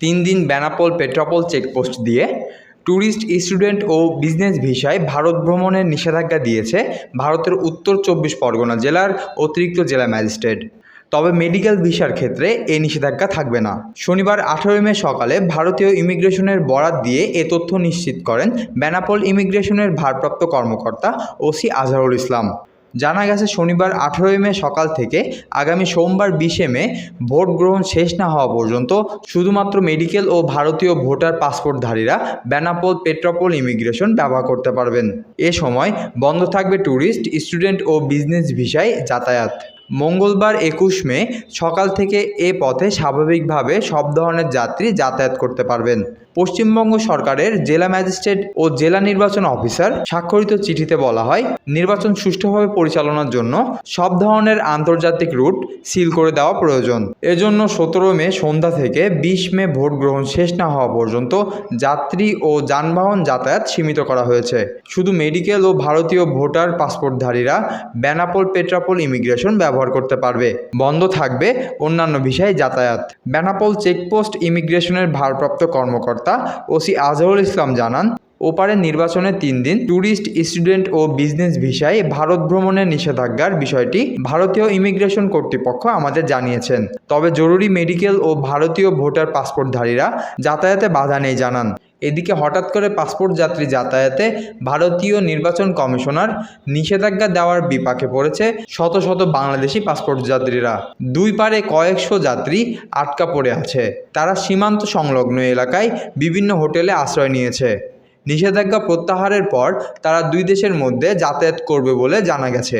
তিন দিন বেনাপোল পেট্রাপোল চেকপোস্ট দিয়ে ট্যুরিস্ট স্টুডেন্ট ও বিজনেস ভিসায় ভারত ভ্রমণের নিষেধাজ্ঞা দিয়েছে ভারতের উত্তর চব্বিশ পরগনা জেলার অতিরিক্ত জেলা ম্যাজিস্ট্রেট। তবে মেডিকেল ভিসার ক্ষেত্রে এই নিষেধাজ্ঞা থাকবে না। শনিবার আঠারোই মে সকালে ভারতীয় ইমিগ্রেশনের বরাত দিয়ে এ তথ্য নিশ্চিত করেন বেনাপোল ইমিগ্রেশনের ভারপ্রাপ্ত কর্মকর্তা ওসি আজহারুল ইসলাম। জানা গেছে শনিবার আঠেরোই মে সকাল থেকে আগামী সোমবার বিশে মে ভোট গ্রহণ শেষ না হওয়া পর্যন্ত শুধুমাত্র মেডিকেল ও ভারতীয় ভোটার পাসপোর্টধারীরা বেনাপোল পেট্রোপোল ইমিগ্রেশন ব্যবহার করতে পারবেন। এ সময় বন্ধ থাকবে ট্যুরিস্ট, স্টুডেন্ট ও বিজনেস ভিসায় যাতায়াত। মঙ্গলবার একুশ মে সকাল থেকে এ পথে স্বাভাবিকভাবে সব ধরনের যাত্রী যাতায়াত করতে পারবেন। পশ্চিমবঙ্গ সরকারের জেলা ম্যাজিস্ট্রেট ও জেলা নির্বাচন অফিসার স্বাক্ষরিত চিঠিতে বলা হয়, নির্বাচন সুষ্ঠুভাবে পরিচালনার জন্য সব ধরনের আন্তর্জাতিক রুট সিল করে দেওয়া প্রয়োজন। এজন্য সতেরো মে সন্ধ্যা থেকে বিশ মে ভোট গ্রহণ শেষ না হওয়া পর্যন্ত যাত্রী ও যানবাহন যাতায়াত সীমিত করা হয়েছে। শুধু মেডিকেল ও ভারতীয় ভোটার পাসপোর্টধারীরা বেনাপোল পেট্রাপোল ইমিগ্রেশন ব্যবহার করতে পারবে। বন্ধ থাকবে অন্যান্য বিষয়ে যাতায়াত। বেনাপোল চেকপোস্ট ইমিগ্রেশনের ভারপ্রাপ্ত কর্মকর্তা ওসি আজহারুল ইসলাম জানান ওপারের নির্বাচনের তিন দিন ট্যুরিস্ট স্টুডেন্ট ও বিজনেস ভিসায় ভারত ভ্রমণের নিষেধাজ্ঞার বিষয়টি ভারতীয় ইমিগ্রেশন কর্তৃপক্ষ আমাদের জানিয়েছেন। তবে জরুরি মেডিকেল ও ভারতীয় ভোটার পাসপোর্টধারীরা যাতায়াতে বাধা নেই জানান। এদিকে হঠাৎ করে পাসপোর্ট যাত্রী যাতায়াতে ভারতীয় নির্বাচন কমিশনার নিষেধাজ্ঞা দেওয়ার বিপাকে পড়েছে শত শত বাংলাদেশি পাসপোর্ট যাত্রীরা। দুই পারে কয়েকশো যাত্রী আটকা পড়ে আছে। তারা সীমান্ত সংলগ্ন এলাকায় বিভিন্ন হোটেলে আশ্রয় নিয়েছে। নিষেধাজ্ঞা প্রত্যাহারের পর তারা দুই দেশের মধ্যে যাতায়াত করবে বলে জানা গেছে।